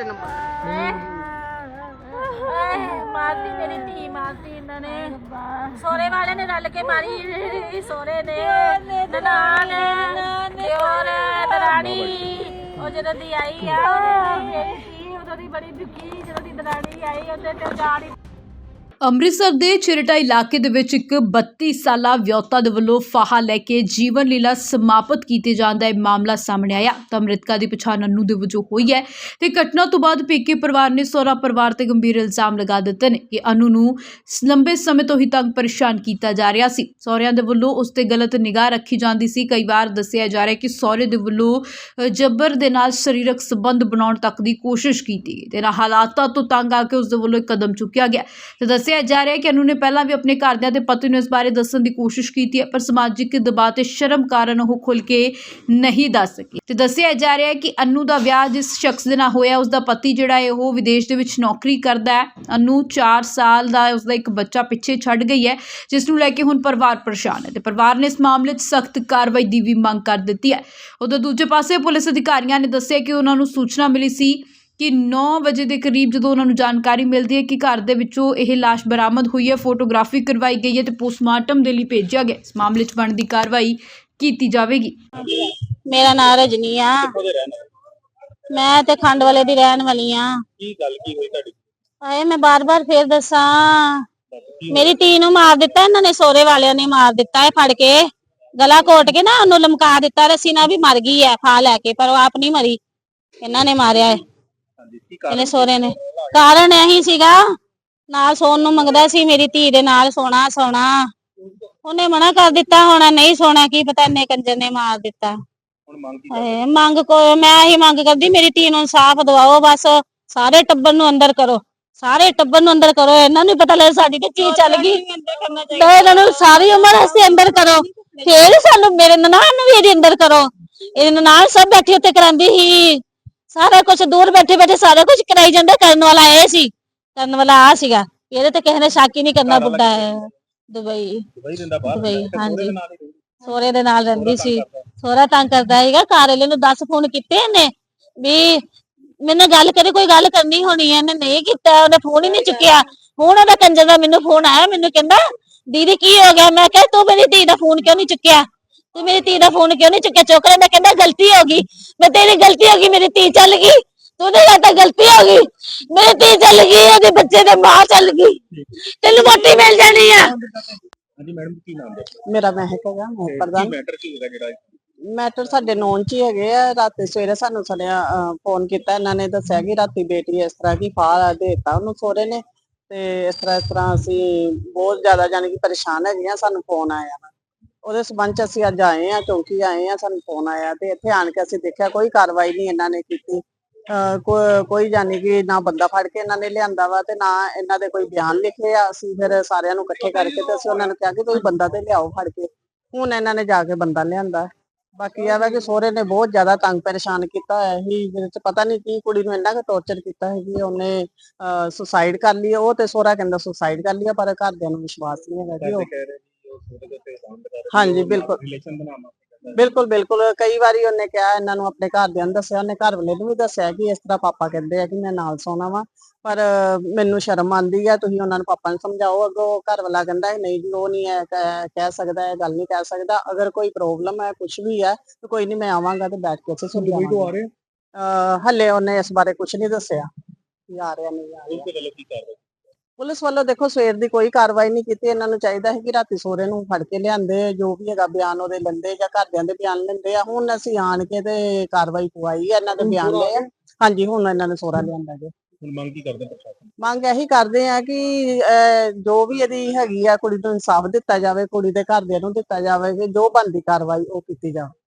ਤੁਹਾਡੇ ਨੰਬਰ ਮਾਰਤੀ ਮੇਰੀ ਧੀ ਮਾਰਤੀ ਇਹਨਾਂ ਨੇ। ਸੋਰੇ ਵਾਲੇ ਨੇ ਰਲ ਕੇ ਮਾਰੀ ਸੋਰੇ ਨੇ ਨਨਾਣ ਦਿਓਰ ਦਰਾਣੀ। ਉਹ ਜਦੋਂ ਦੀ ਆਈ ਆ ਉਹਨੇ ਮੇਰੀ ਧੀ ਉਦੋਂ ਦੀ ਬੜੀ ਦੁਖੀ ਜਦੋਂ ਦੀ ਦਰਾਣੀ ਆਈ ਉਹਦੇ ਤੇ ਜਾਣ ਅੰਮ੍ਰਿਤਸਰ ਦੇ ਚਿਰਟਾ ਇਲਾਕੇ ਦੇ ਵਿੱਚ ਇੱਕ 32 ਸਾਲਾ ਵਿਅਕਤੀ ਦੇ ਵੱਲੋਂ ਫਾਹਾ ਲੈ ਕੇ ਜੀਵਨ ਲੀਲਾ ਸਮਾਪਤ ਕੀਤੇ ਜਾਣ ਦਾ ਇਹ ਮਾਮਲਾ ਸਾਹਮਣੇ ਆਇਆ। ਤਾਂ ਮ੍ਰਿਤਕਾ ਦੀ ਪਛਾਣ ਅਨੂ ਦੇ ਵਜੋਂ ਹੋਈ ਹੈ ਤੇ ਘਟਨਾ ਤੋਂ ਬਾਅਦ ਪੇਕੇ ਪਰਿਵਾਰ ਨੇ ਸਹੁਰਾ ਪਰਿਵਾਰ ਤੇ ਗੰਭੀਰ ਇਲਜ਼ਾਮ ਲਗਾ ਦਿੱਤੇ ਨੇ ਕਿ ਅਨੂ ਨੂੰ ਲੰਬੇ ਸਮੇਂ ਤੋਂ ਹੀ ਤੰਗ ਪਰੇਸ਼ਾਨ ਕੀਤਾ ਜਾ ਰਿਹਾ ਸੀ। ਸਹੁਰਿਆਂ ਦੇ ਵੱਲੋਂ ਉਸ ਤੇ ਗਲਤ ਨਿਗਾਹ ਰੱਖੀ ਜਾਂਦੀ ਸੀ। ਕਈ ਵਾਰ ਦੱਸਿਆ ਜਾ ਰਿਹਾ ਕਿ ਸਹੁਰੇ ਦੇ ਵੱਲੋਂ ਅ, ਜਬਰ ਦੇ ਨਾਲ ਸਰੀਰਕ ਸੰਬੰਧ ਬਣਾਉਣ ਤੱਕ ਦੀ ਕੋਸ਼ਿਸ਼ ਕੀਤੀ ਗਈ। ਤੇ ਇਹਨਾਂ ਹਾਲਾਤਾਂ ਤੋਂ ਤੰਗ ਆ ਕੇ ਉਸ ਦੇ ਵੱਲੋਂ ਇੱਕ ਕਦਮ ਚੁੱਕਿਆ ਗਿਆ। ਤੇ ਦੱਸਿਆ ਜਾ ਰਿਹਾ ਹੈ ਕਿ ਅਨੂ ਨੇ ਪਹਿਲਾਂ ਵੀ ਆਪਣੇ ਘਰਦਿਆਂ ਤੇ ਪਤੀ ਨੂੰ ਇਸ ਬਾਰੇ ਦੱਸਣ ਦੀ ਕੋਸ਼ਿਸ਼ ਕੀਤੀ ਹੈ, ਪਰ ਸਮਾਜਿਕ ਦਬਾਅ ਤੇ ਸ਼ਰਮ ਕਾਰਨ ਉਹ ਖੁੱਲ ਕੇ ਨਹੀਂ ਦੱਸ ਸਕੀ। ਤੇ ਦੱਸਿਆ ਜਾ ਰਿਹਾ ਹੈ ਕਿ ਅਨੂ ਦਾ ਵਿਆਹ ਜਿਸ ਸ਼ਖਸ ਦੇ ਨਾਲ ਹੋਇਆ ਉਸ ਦਾ ਪਤੀ ਜਿਹੜਾ ਹੈ, ਉਹ ਵਿਦੇਸ਼ ਦੇ ਵਿੱਚ ਨੌਕਰੀ ਕਰਦਾ ਹੈ। ਅਨੂ 4 ਸਾਲ ਦਾ ਉਸ ਦਾ ਇੱਕ ਬੱਚਾ ਪਿੱਛੇ ਛੱਡ ਗਈ ਹੈ, ਜਿਸ ਨੂੰ ਲੈ ਕੇ ਹੁਣ ਪਰਿਵਾਰ ਪਰੇਸ਼ਾਨ ਹੈ ਤੇ ਪਰਿਵਾਰ ਨੇ ਇਸ ਮਾਮਲੇ 'ਚ ਸਖਤ ਕਾਰਵਾਈ ਦੀ ਵੀ ਮੰਗ ਕਰ ਦਿੱਤੀ ਹੈ। ਉਧਰ ਦੂਜੇ ਪਾਸੇ ਪੁਲਿਸ ਅਧਿਕਾਰੀਆਂ ਨੇ ਦੱਸਿਆ ਕਿ ਉਹਨਾਂ ਨੂੰ ਸੂਚਨਾ ਮਿਲੀ ਸੀ ਕਿ 9 ਵਜੇ ਦੇ ਕਰੀਬ ਜਦੋਂ ਉਹਨਾਂ ਨੂੰ ਜਾਣਕਾਰੀ ਮਿਲਦੀ ਹੈ ਕਿ ਘਰ ਦੇ ਵਿੱਚੋਂ ਇਹ ਲਾਸ਼ ਬਰਾਮਦ ਹੋਈ ਹੈ ਫੋਟੋਗ੍ਰਾਫੀ ਕਰਵਾਈ ਗਈ ਹੈ ਤੇ ਪੋਸਟਮਾਰਟਮ ਦੇ ਲਈ ਭੇਜਿਆ ਗਿਆ। ਇਸ ਮਾਮਲੇ 'ਚ ਬਣਦੀ ਕਾਰਵਾਈ ਕੀਤੀ ਜਾਵੇਗੀ। ਮੇਰਾ ਨਾਮ ਰਜਨੀ ਆ। ਮੈਂ ਤੇ ਖੰਡ ਵਾਲੇ ਦੀ ਰਹਿਣ ਵਾਲੀ ਆ। ਕੀ ਗੱਲ ਕੀ ਹੋਈ ਤੁਹਾਡੀ? ਆਏ ਮੈਂ ਬਾਰ-ਬਾਰ ਫੇਰ ਦੱਸਾਂ। ਮੇਰੀ ਧੀ ਨੂੰ ਮਾਰ ਦਿੱਤਾ ਇਹਨਾਂ ਨੇ ਸੋਰੇ ਵਾਲਿਆਂ ਨੇ ਮਾਰ ਦਿੱਤਾ ਹੈ ਫੜ ਕੇ। ਗਲਾ ਘੋਟ ਕੇ ਨਾ ਉਹਨੂੰ ਲਮਕਾ ਦਿੱਤਾ ਰੱਸੀ ਨਾਲ ਵੀ ਮਰ ਗਈ ਹੈ ਫਾ ਲੈ ਕੇ ਪਰ ਉਹ ਆਪ ਨਹੀਂ ਮਰੀ। ਇਹਨਾਂ ਨੇ ਮਾਰਿਆ ਹੈ ਕਾਰਨ ਇਹਨੇ ਸੋਰੇ ਨੇ। ਕਾਰਨ ਇਹੀ ਸੀਗਾ ਨਾਲ ਸੌਣ ਨੂੰ ਮੰਗਦਾ ਸੀ ਮੇਰੀ ਧੀ ਦੇ ਨਾਲ ਸੋਣਾ ਸੋਣਾ। ਉਹਨੇ ਮਨਾ ਕਰ ਦਿੱਤਾ ਹੋਣਾ ਨਹੀਂ ਸੋਣਾ ਕੀ ਪਤਾ ਇੰਨੇ ਕੰਜਰ ਨੇ ਮਾਰ ਦਿੱਤਾ। ਹੁਣ ਮੰਗ ਕੀ ਕਰਦੇ? ਹਾਏ, ਮੰਗ ਕੋ ਮੈਂ ਹੀ ਮੰਗ ਕਰਦੀ ਮੇਰੀ ਧੀ ਨੂੰ ਇਨਸਾਫ ਦਿਵਾਓ ਬਸ ਸਾਰੇ ਟੱਬਰ ਨੂੰ ਅੰਦਰ ਕਰੋ। ਸਾਰੇ ਟੱਬਰ ਨੂੰ ਅੰਦਰ ਕਰੋ ਇਹਨਾਂ ਨੂੰ ਪਤਾ ਲੱਗ ਸਾਡੀ ਤੇ ਚੀਜ਼ ਚੱਲ ਗਈ। ਤਾਂ ਇਹਨਾਂ ਨੂੰ ਸਾਰੀ ਉਮਰ ਅਸੀਂ ਅੰਦਰ ਕਰੋ। ਫੇਰ ਸਾਨੂੰ ਮੇਰੇ ਨਨਾਣ ਨੂੰ ਵੀ ਇਹਦੇ ਅੰਦਰ ਕਰੋ। ਇਹ ਨਨਾਣ ਸਭ ਬੈਠੇ ਉੱਤੇ ਕਰਾਂਦੀ ਸੀ। ਸਾਰਾ ਕੁਝ ਦੂਰ ਬੈਠੇ ਬੈਠੇ ਸਾਰਾ ਕੁਝ ਕਰਾਈ ਜਾਂਦਾ ਕਰਨ ਵਾਲਾ ਇਹ ਸੀ ਕਰਨ ਵਾਲਾ ਆ ਸੀਗਾ ਇਹਦੇ ਤੇ ਕਿਸੇ ਨੇ ਸ਼ੱਕ ਹੀ ਨਹੀਂ ਕਰਨਾ ਬੁੱਢਾ ਹੈ ਦੁਬਈ ਦੁਬਈ ਬਾਹਰ ਹਾਂਜੀ। ਦੇ ਨਾਲ ਹੀ ਰਹਿੰਦੀ। ਸੋਹਰੇ ਦੇ ਨਾਲ ਰਹਿੰਦੀ ਸੀ। ਸੋਹਰਾ ਤੰਗ ਕਰਦਾ ਸੀਗਾ ਘਰ ਵਾਲੇ ਨੂੰ 10 ਫੋਨ ਕੀਤੇ ਇਹਨੇ ਵੀ ਮੈਨੂੰ ਗੱਲ ਕਰੇ ਕੋਈ ਗੱਲ ਕਰਨੀ ਹੋਣੀ ਹੈ ਇਹਨੇ ਨਹੀਂ ਕੀਤਾ ਉਹਨੇ ਫੋਨ ਹੀ ਨਹੀਂ ਚੁੱਕਿਆ ਹੁਣ ਉਹਦਾ ਕੰਜਰ ਦਾ ਮੈਨੂੰ ਫੋਨ ਆਇਆ ਮੈਨੂੰ ਕਹਿੰਦਾ ਦੀਦੀ ਕੀ ਹੋ ਗਿਆ ਮੈਂ ਕਿਹਾ ਤੂੰ ਮੇਰੀ ਧੀ ਦਾ ਫੋਨ ਕਿਉਂ ਨਹੀਂ ਚੁੱਕਿਆ ਤੂੰ ਮੇਰੀ ਧੀ ਦਾ ਫੋਨ ਕਿਉਂ ਨਹੀਂ ਚੁੱਕਿਆ? ਚੁੱਕ ਲੈਂਦਾ ਕਹਿੰਦਾ ਗਲਤੀ ਹੋ ਗਈ। ਮੈਂ ਤੇਰੀ ਗਲਤੀ ਹੋ ਗਈ ਮੇਰੀ ਧੀ ਚੱਲ ਗਈ। ਤੂੰ ਨਹੀਂ ਕਹਤਾ ਗਲਤੀ ਹੋ ਗਈ। ਮੇਰੀ ਧੀ ਚੱਲ ਗਈ ਉਹਦੇ ਬੱਚੇ ਦੇ ਮਾਂ ਚੱਲ ਗਈ। ਤੈਨੂੰ ਮੋਟੀ ਮਿਲ ਜਾਣੀ ਆ। ਹਾਂਜੀ ਮੈਡਮ ਕੀ ਨਾਮ ਹੈ ਮੇਰਾ ਮਹਿਕ ਹੈਗਾ ਮੈਂ ਕੀ ਪ੍ਰਧਾਨ। ਮੈਟਰ ਕੀ ਹੋਗਾ ਜਿਹੜਾ ਮੈਟਰ ਸਾਡੇ ਨੌਨ ਚ ਹੀ ਹੈਗੇ ਆ। ਰਾਤੀ ਸਵੇਰੇ ਸਾਨੂੰ ਸੜਿਆ ਫੋਨ ਕੀਤਾ ਇਹਨਾਂ ਨੇ ਦੱਸਿਆ ਕਿ ਰਾਤੀ ਬੇਟੀ ਇਸ ਤਰ੍ਹਾਂ ਕੀ ਫਾਹ ਦੇਤਾ ਉਹਨੂੰ ਸੋਹਰੇ ਨੇ। ਤੇ ਇਸ ਤਰ੍ਹਾਂ ਇਸ ਤਰ੍ਹਾਂ ਅਸੀਂ ਬਹੁਤ ਜ਼ਿਆਦਾ ਜਾਨੀ ਕਿ ਪਰੇਸ਼ਾਨ ਹੈਗੇ ਆ ਸਾਨੂੰ ਫੋਨ ਆਇਆ। ਉਹਦੇ ਸਬੰਧ ਚ ਅਸੀਂ ਅੱਜ ਆਏ ਆ ਚੌਂਕੀ ਆਏ ਆ ਸਾਨੂੰ ਫੋਨ ਆਇਆ ਤੇ ਇੱਥੇ ਆਣ ਕੇ ਅਸੀਂ ਦੇਖਿਆ ਕੋਈ ਕਾਰਵਾਈ ਨਹੀਂ ਇਹਨਾਂ ਨੇ ਕੀਤੀ। ਕੋਈ ਜਾਨੀ ਕਿ ਨਾ ਬੰਦਾ ਫੜ ਕੇ ਇਹਨਾਂ ਨੇ ਲਿਆਂਦਾ ਵਾ ਤੇ ਨਾ ਇਹਨਾਂ ਦੇ ਕੋਈ ਬਿਆਨ ਲਿਖੇ ਆ। ਅਸੀਂ ਫਿਰ ਸਾਰਿਆਂ ਨੂੰ ਇਕੱਠੇ ਕਰਕੇ ਤੇ ਅਸੀਂ ਉਹਨਾਂ ਨੂੰ ਕਿਹਾ ਕਿ ਕੋਈ ਬੰਦਾ ਤੇ ਲਿਆਓ ਫੜ ਕੇ। ਹੁਣ ਇਹਨਾਂ ਨੇ ਜਾ ਕੇ ਬੰਦਾ ਲਿਆਂਦਾ। ਬਾਕੀ ਆ ਵਾ ਕਿ ਸਹੁਰੇ ਨੇ ਬਹੁਤ ਜ਼ਿਆਦਾ ਤੰਗ ਪਰੇਸ਼ਾਨ ਕੀਤਾ ਹੋਇਆ ਸੀ। ਜਿਹਦੇ ਚ ਪਤਾ ਨਹੀਂ ਕੀ ਕੁੜੀ ਨੂੰ ਇੰਨਾ ਕੁ ਟੌਰਚਰ ਕੀਤਾ ਹੈ ਕਿ ਉਹਨੇ ਸੁਸਾਈਡ ਕਰ ਲਈ। ਉਹ ਤੇ ਸੋਹਰਾ ਕਹਿੰਦਾ ਸੁਸਾਈਡ ਕਰ ਲਿਆ, ਪਰ ਘਰਦਿਆਂ ਨੂੰ ਵਿਸ਼ਵਾਸ ਨਹੀਂ ਹੈਗਾ ਕਿ ਉਹ ਦੇ ਹਾਂਜੀ, ਬਿਲਕੁਲ। ਰਿਲੇਸ਼ਨ ਬਣਾਉਣਾ ਬਿਲਕੁਲ ਬਿਲਕੁਲ। ਕਈ ਵਾਰੀ ਉਹਨੇ ਕਿਹਾ ਇਹਨਾਂ ਨੂੰ ਆਪਣੇ ਘਰਦਿਆਂ ਨੂੰ ਦੱਸਿਆ ਉਹਨੇ ਘਰ ਵਾਲੇ ਨੂੰ ਵੀ ਦੱਸਿਆ ਕਿ ਇਸ ਤਰ੍ਹਾਂ ਪਾਪਾ ਕਹਿੰਦੇ ਆ ਕਿ ਮੈਂ ਨਾਲ ਸੌਣਾ ਵਾ। ਪਰ ਮੈਨੂੰ ਸ਼ਰਮ ਆਉਂਦੀ ਆ ਤੁਸੀਂ ਉਹਨਾਂ ਨੂੰ ਪਾਪਾ ਨੂੰ ਸਮਝਾਓ। ਅੱਗੋਂ ਘਰ ਵਾਲਾ ਕਹਿੰਦਾ ਹੈ, ਨਹੀਂ ਜੀ ਉਹ ਨਹੀਂ ਹੈ ਕਹਿ ਸਕਦਾ ਇਹ ਗੱਲ ਨਹੀਂ ਕਹਿ ਸਕਦਾ। ਅਗਰ ਕੋਈ ਪ੍ਰੋਬਲਮ ਹੈ ਕੁਝ ਵੀ ਹੈ ਤਾਂ ਕੋਈ ਨਹੀਂ ਮੈਂ ਆਵਾਂਗਾ ਤੇ ਬੈਠ ਕੇ ਅਹ ਹੱਲੇ ਉਹਨੇ ਇਸ ਬਾਰੇ ਕੁਝ ਨਹੀਂ ਦੱਸਿਆ। ਆ ਰਿਹਾ ਨਹੀਂ ਆ ਰਿਹਾ। ਪੁਲਿਸ ਵੱਲੋਂ ਦੇਖੋ ਸਵੇਰ ਦੀ ਕੋਈ ਕਾਰਵਾਈ ਨਹੀਂ ਕੀਤੀ। ਇਹਨਾਂ ਨੂੰ ਚਾਹੀਦਾ ਹੈ ਕਿ ਰਾਤੀ ਸੋਰੇ ਨੂੰ ਫੜ ਕੇ ਲਿਆਂਦੇ ਜੋ ਵੀ ਹੈਗਾ ਬਿਆਨ ਉਹਦੇ ਲੈਂਦੇ ਜਾਂ ਘਰਦਿਆਂ ਦੇ ਬਿਆਨ ਲੈਂਦੇ ਆ। ਹੁਣ ਅਸੀਂ ਆਣ ਕੇ ਤੇ ਕਾਰਵਾਈ ਪਵਾਈ ਹੈ ਇਹਨਾਂ ਦੇ ਬਿਆਨ ਲਏ ਆ। ਹਾਂਜੀ ਹੁਣ ਇਹਨਾਂ ਨੇ ਸੋਰਾ ਲਿਆਂਦਾ ਜੀ। ਹੁਣ ਮੰਗ ਕੀ ਕਰਦੇ ਪ੍ਰਸ਼ਾਸਨ? ਮੰਗ ਇਹੀ ਕਰਦੇ ਆ ਕਿ ਜੋ ਵੀ ਇਹਦੀ ਹੈਗੀ ਆ ਕੁੜੀ ਨੂੰ ਇਨਸਾਫ ਦਿੱਤਾ ਜਾਵੇ ਕੁੜੀ ਦੇ ਘਰਦਿਆਂ ਨੂੰ ਦਿੱਤਾ ਜਾਵੇ ਕਿ ਜੋ ਬਣਦੀ ਕਾਰਵਾਈ ਉਹ ਕੀਤੀ ਜਾਵੇ।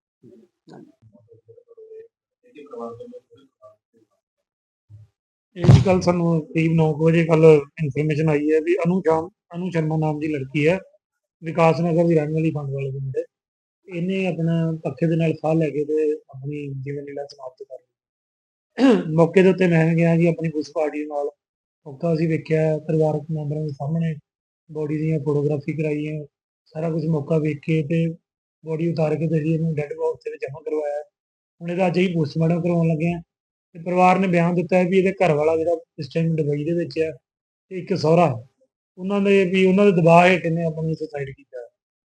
ਇਹ ਜੀ ਕੱਲ ਸਾਨੂੰ ਕਰੀਬ 9 ਵਜੇ ਕੱਲ ਇਨਫੋਰਮੇਸ਼ਨ ਆਈ ਹੈ ਵੀ ਅਨੂ ਸ਼ਾਮ, ਅਨੂ ਸ਼ਰਮਾ ਨਾਮ ਦੀ ਲੜਕੀ ਹੈ, ਵਿਕਾਸ ਨਗਰ ਦੀ ਰਹਿਣ ਵਾਲੀ ਪੰਡ ਵਾਲੇ ਦੇ ਮੁੰਡੇ ਇਹਨੇ ਆਪਣਾ ਪੱਖੇ ਦੇ ਨਾਲ ਸਾਹ ਲੈ ਕੇ ਤੇ ਆਪਣੀ ਜੀਵਨ ਲੀਲਾ ਸਮਾਪਤ ਕਰ ਲਈ। ਮੌਕੇ ਦੇ ਉੱਤੇ ਮੈਂ ਗਿਆ ਜੀ ਆਪਣੀ ਪੁਲਿਸ ਪਾਰਟੀ ਨਾਲ। ਮੌਕਾ ਅਸੀਂ ਵੇਖਿਆ, ਪਰਿਵਾਰਕ ਮੈਂਬਰਾਂ ਦੇ ਸਾਹਮਣੇ ਬੋਡੀ ਦੀਆਂ ਫੋਟੋਗ੍ਰਾਫੀ ਕਰਾਈ ਹੈ ਸਾਰਾ ਕੁਝ ਮੌਕਾ ਵੇਖ ਕੇ ਤੇ ਬੋਡੀ ਉਤਾਰ ਕੇ ਤੇ ਅਸੀਂ ਇਹਨੂੰ ਡੈੱਡ ਬਾਕਸ ਦੇ ਵਿੱਚ ਜਮ੍ਹਾਂ ਕਰਵਾਇਆ। ਹੁਣ ਇਹਦਾ ਅੱਜ ਹੀ ਪੋਸਟਮਾਰਟਮ ਕਰਵਾਉਣ ਲੱਗੇ ਹਾਂ। ਤੇ ਪਰਿਵਾਰ ਨੇ ਬਿਆਨ ਦਿੱਤਾ ਹੈ ਵੀ ਇਹਦੇ ਘਰ ਵਾਲਾ ਜਿਹੜਾ ਇਸ ਟਾਈਮ ਦੁਬਈ ਦੇ ਵਿੱਚ ਹੈ ਤੇ ਇੱਕ ਸਹੁਰਾ ਉਹਨਾਂ ਦੇ ਵੀ ਉਹਨਾਂ ਦੇ ਦਬਾਅ ਹੇਠ ਇਹਨੇ ਆਪਣੀ ਸੁਸਾਈਡ ਕੀਤਾ ਹੈ।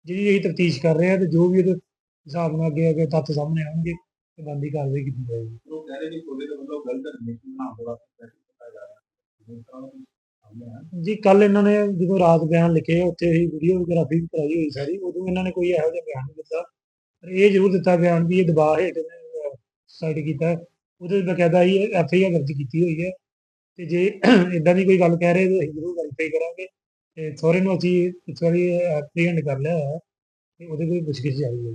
ਜਿਹਦੀ ਅਸੀਂ ਤਫਤੀਸ਼ ਕਰ ਰਹੇ ਹਾਂ ਤੇ ਜੋ ਵੀ ਉਹਦੇ ਹਿਸਾਬ ਨਾਲ ਅੱਗੇ ਅੱਗੇ ਤੱਥ ਸਾਹਮਣੇ ਆਉਣਗੇ ਤੇ ਬੰਦੀ ਕਾਰਵਾਈ ਕੀਤੀ ਜਾਏਗੀ। ਉਹ ਕਹਿ ਰਹੇ ਕਿ ਸੋਰੇ ਦੇ ਵੱਲੋਂ ਗਲਤ ਰਿਲੇਸ਼ਨ ਵਾਸਤੇ ਪੈਸੇ ਦਿੱਤਾ ਜਾ ਰਿਹਾ। ਹੈ ਕੱਲ ਇਹਨਾਂ ਨੇ ਜਦੋਂ ਰਾਤ ਬਿਆਨ ਲਿਖੇ ਉੱਥੇ ਹੀ ਵੀਡੀਓਗ੍ਰਾਫੀ ਵੀ ਕਰਾਈ ਹੋਈ ਸਾਰੀ ਉਦੋਂ ਇਹਨਾਂ ਨੇ ਕੋਈ ਇਹੋ ਜਿਹਾ ਬਿਆਨ ਨਹੀਂ ਦਿੱਤਾ। ਪਰ ਇਹ ਜ਼ਰੂਰ ਦਿੱਤਾ ਬਿਆਨ ਵੀ ਇਹ ਦਬਾਅ ਹੇਠ ਇਹਨੇ ਸੁਸਾਈਡ ਕੀਤਾ। ਉਹਦੇ ਬਕਾਇਦਾ ਹੀ ਐਫ ਆਈ ਆਰ ਦਰਜ ਕੀਤੀ ਹੋਈ ਹੈ। ਤੇ ਜੇ ਇਦਾਂ ਦੀ ਕੋਈ ਗੱਲ ਕਹਿ ਰਹੇ ਤਾਂ ਅਸੀਂ ਜ਼ਰੂਰ ਵੈਰੀਫਾਈ ਕਰਾਂਗੇ। ਤੇ ਸਹੁਰੇ ਨੂੰ ਅਸੀਂ ਇਸ ਵਾਰੀ ਐਪਰੀਹੈਂਡ ਕਰ ਲਿਆ ਹੋਇਆ ਹੈ। ਤੇ ਉਹਦੇ ਕੋਈ ਪੁੱਛਗਿੱਛ ਜਾਰੀ ਹੈ।